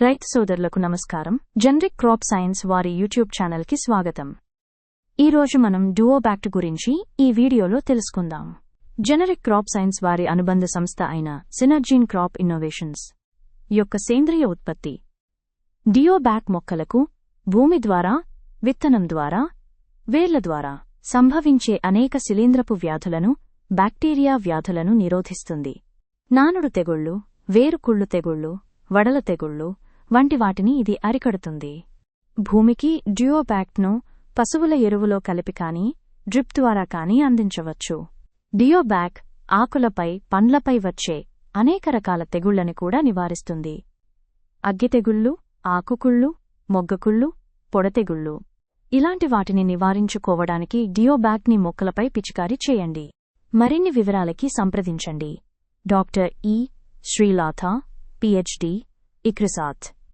రైతు సోదరులకు నమస్కారం. జనరిక్ క్రాప్ సైన్స్ వారి యూట్యూబ్ ఛానల్కి స్వాగతం. ఈ రోజు మనం డూఓబ్యాక్ట్ గురించి ఈ వీడియోలో తెలుసుకుందాం. జనరిక్ క్రాప్ సైన్స్ వారి అనుబంధ సంస్థ అయిన సినర్జీన్ క్రాప్ ఇన్నోవేషన్స్ యొక్క సేంద్రియ ఉత్పత్తి. డియోబ్యాక్ మొక్కలకు భూమి ద్వారా విత్తనం ద్వారా వేర్ల ద్వారా సంభవించే అనేక శిలీంద్రపు వ్యాధులను బ్యాక్టీరియా వ్యాధులను నిరోధిస్తుంది. నానుడు తెగుళ్ళు వేరుకుళ్ళు తెగుళ్ళు వడల తెగుళ్ళు వంటి వాటిని ఇది అరికడుతుంది. భూమికి డియోబ్యాక్ట్ను పశువుల ఎరువులో కలిపి కానీ డ్రిప్ ద్వారా కానీ అందించవచ్చు. డియోబ్యాక్ ఆకులపై పండ్లపై వచ్చే అనేక రకాల తెగుళ్ళని కూడా నివారిస్తుంది. అగ్గితెగుళ్ళు ఆకుకుళ్ళు మొగ్గకుళ్ళు పొడతెగుళ్ళు. ఇలాంటి వాటిని నివారించుకోవడానికి డియోబ్యాక్ని మొక్కలపై పిచికారీ చేయండి. మరిన్ని వివరాలకి సంప్రదించండి. డాక్టర్ ఈ శ్రీలాథ పిహెచ్డి ikrisat.